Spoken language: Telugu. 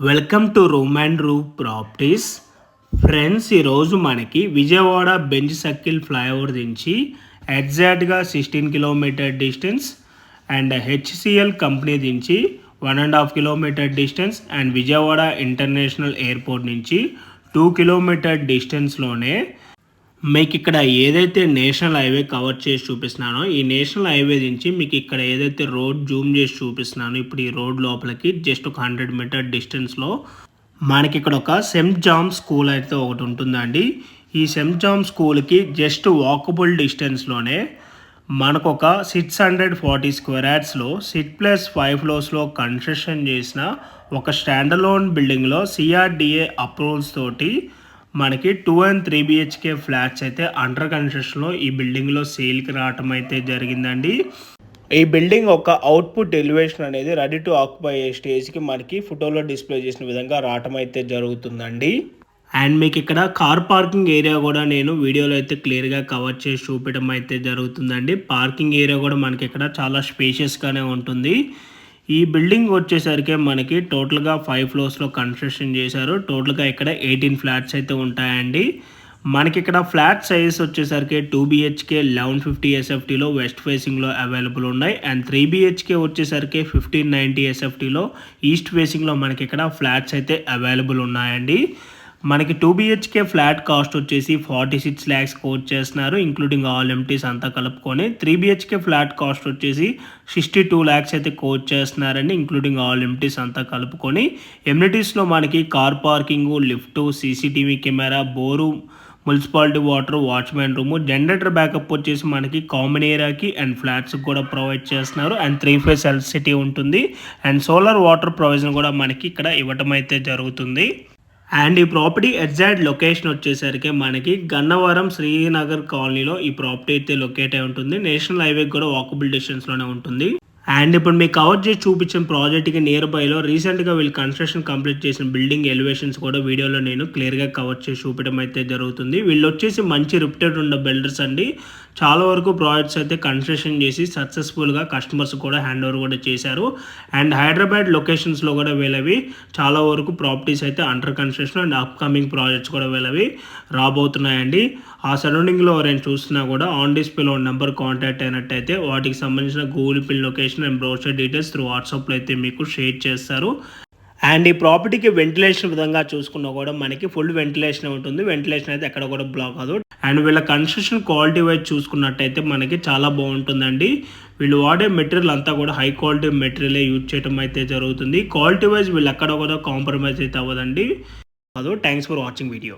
Welcome to room and room properties. Friends ఈరోజు మనకి విజయవాడ బెంజ్ సర్కిల్ ఫ్లైఓవర్ నుంచి ఎగ్జాక్ట్గా sixteen kilometer distance and HCL company నుంచి one and half kilometer distance and Vijayawada international airport నుంచి టూ కిలోమీటర్ డిస్టెన్స్లోనే మీకు ఇక్కడ ఏదైతే నేషనల్ హైవే కవర్ చేసి చూపిస్తున్నానో ఈ నేషనల్ హైవే నుంచి మీకు ఇక్కడ ఏదైతే రోడ్ జూమ్ చేసి చూపిస్తున్నానో ఇప్పుడు ఈ రోడ్ లోపలికి జస్ట్ ఒక హండ్రెడ్ మీటర్ డిస్టెన్స్లో మనకి ఇక్కడ ఒక సెంట్ జామ్ స్కూల్ అయితే ఒకటి ఉంటుందండి. ఈ సెంట్ జామ్ స్కూల్కి జస్ట్ వాకబుల్ డిస్టెన్స్లోనే మనకు ఒక సిక్స్ హండ్రెడ్ ఫార్టీ స్క్వేర్ యాడ్స్లో సిట్ ప్లస్ ఫైవ్ ఫ్లోర్స్లో కన్స్ట్రక్షన్ చేసిన ఒక స్టాండలోన్ బిల్డింగ్లో సిఆర్డిఏ అప్రూవల్స్ తోటి మనకి two and three BHK flats అయితే అండర్ కన్స్ట్రక్షన్లో ఈ బిల్డింగ్లో సేల్కి రావటం అయితే జరిగిందండి. ఈ బిల్డింగ్ ఒక అవుట్పుట్ ఎలివేషన్ అనేది రెడీ టు ఆక్యుపై స్టేజ్కి మనకి ఫోటోలో డిస్ప్లే చేసిన విధంగా రావటం అయితే జరుగుతుందండి. అండ్ మీకు ఇక్కడ కార్ పార్కింగ్ ఏరియా కూడా నేను వీడియోలో అయితే క్లియర్గా కవర్ చేసి చూపించడం అయితే జరుగుతుందండి. పార్కింగ్ ఏరియా కూడా మనకి ఇక్కడ చాలా స్పేషియస్గానే ఉంటుంది. ఈ బిల్డింగ్ వచ్చేసరికి మనకి టోటల్గా ఫైవ్ ఫ్లోర్స్లో కన్స్ట్రక్షన్ చేశారు. టోటల్గా ఇక్కడ ఎయిటీన్ ఫ్లాట్స్ అయితే ఉంటాయండి. మనకి ఇక్కడ ఫ్లాట్ సైజ్ వచ్చేసరికి టూ బిహెచ్కే లెవెన్ ఫిఫ్టీ ఎస్ఎఫ్టీలో వెస్ట్ ఫేసింగ్లో అవైలబుల్ ఉన్నాయి. అండ్ త్రీ బిహెచ్కే వచ్చేసరికి ఫిఫ్టీన్ నైంటీ ఎస్ఎఫ్టీలో ఈస్ట్ ఫేసింగ్లో మనకి ఇక్కడ ఫ్లాట్స్ అయితే అవైలబుల్ ఉన్నాయండి. మనకి టూ బిహెచ్కే ఫ్లాట్ కాస్ట్ వచ్చేసి ఫార్టీ సిక్స్ ల్యాక్స్ కోట్ చేస్తున్నారు ఇంక్లూడింగ్ ఆల్ ఎంటీస్ అంతా కలుపుకొని. త్రీ బిహెచ్కే ఫ్లాట్ కాస్ట్ వచ్చేసి సిక్స్టీ టూ ల్యాక్స్ అయితే కోట్ చేస్తున్నారండి ఇంక్లూడింగ్ ఆల్ ఎంటీస్ అంతా కలుపుకొని. ఎమ్యూనిటీస్లో మనకి car parking lift CCTV camera bore municipality water watchman room generator backup వచ్చేసి మనకి కామన్ ఏరియాకి అండ్ ఫ్లాట్స్కి కూడా ప్రొవైడ్ చేస్తున్నారు. అండ్ త్రీ ఫేస్ ఎలక్ట్రిసిటీ ఉంటుంది. అండ్ సోలార్ వాటర్ ప్రొవిజన్ కూడా మనకి ఇక్కడ ఇవ్వటం అయితే జరుగుతుంది. అండ్ ఈ ప్రాపర్టీ ఎగ్జాక్ట్ లొకేషన్ వచ్చేసరికి మనకి గన్నవరం శ్రీనగర్ కాలనీలో ఈ ప్రాపర్టీ అయితే లొకేట్ అయి ఉంటుంది. నేషనల్ హైవే కూడా వాకబుల్ డిస్టెన్స్లోనే ఉంటుంది. అండ్ ఇప్పుడు మీకు కవర్ చేసి చూపించిన ప్రాజెక్ట్కి నియర్ బైలో రీసెంట్గా వీళ్ళు కన్స్ట్రక్షన్ కంప్లీట్ చేసిన బిల్డింగ్ ఎలివేషన్స్ కూడా వీడియోలో నేను క్లియర్గా కవర్ చేసి చూపించడం అయితే జరుగుతుంది. వీళ్ళు వచ్చేసి మంచి రిప్యూటెడ్ ఉన్న బిల్డర్స్ అండి. చాలా వరకు ప్రాజెక్ట్స్ అయితే కన్స్ట్రక్షన్ చేసి సక్సెస్ఫుల్గా కస్టమర్స్ కూడా హ్యాండ్ ఓవర్ కూడా చేశారు. అండ్ హైదరాబాద్ లొకేషన్స్లో కూడా వీళ్ళవి. చాలా వరకు ప్రాపర్టీస్ అయితే under construction and upcoming projects కూడా వీళ్ళవి. రాబోతున్నాయండి. ఆ సరౌండింగ్లో ఎవరైనా చూస్తున్నా కూడా ఆన్ డిస్ప్లేలో నెంబర్ కాంటాక్ట్ అయినట్టయితే వాటికి సంబంధించిన Google pin location and brochure details through వాట్సాప్లో అయితే మీకు షేర్ చేస్తారు. అండ్ ఈ ప్రాపర్టీకి వెంటిలేషన్ విధంగా చూసుకున్నా కూడా మనకి ఫుల్ వెంటిలేషన్ ఉంటుంది. వెంటిలేషన్ అయితే ఎక్కడ కూడా బ్లాక్ అవ్వదు అండ్ వీళ్ళ కన్స్ట్రక్షన్ క్వాలిటీ వైజ్ చూసుకున్నట్టయితే మనకి చాలా బాగుంటుందండి. వీళ్ళు వాడే మెటీరియల్ అంతా కూడా హై క్వాలిటీ మెటీరియల్ యూజ్ చేయడం అయితే జరుగుతుంది. క్వాలిటీ వైజ్ వీళ్ళు ఎక్కడ కూడా కాంప్రమైజ్ అయితే అవ్వదండి. అదో థ్యాంక్స్ ఫర్ వాచింగ్ వీడియో.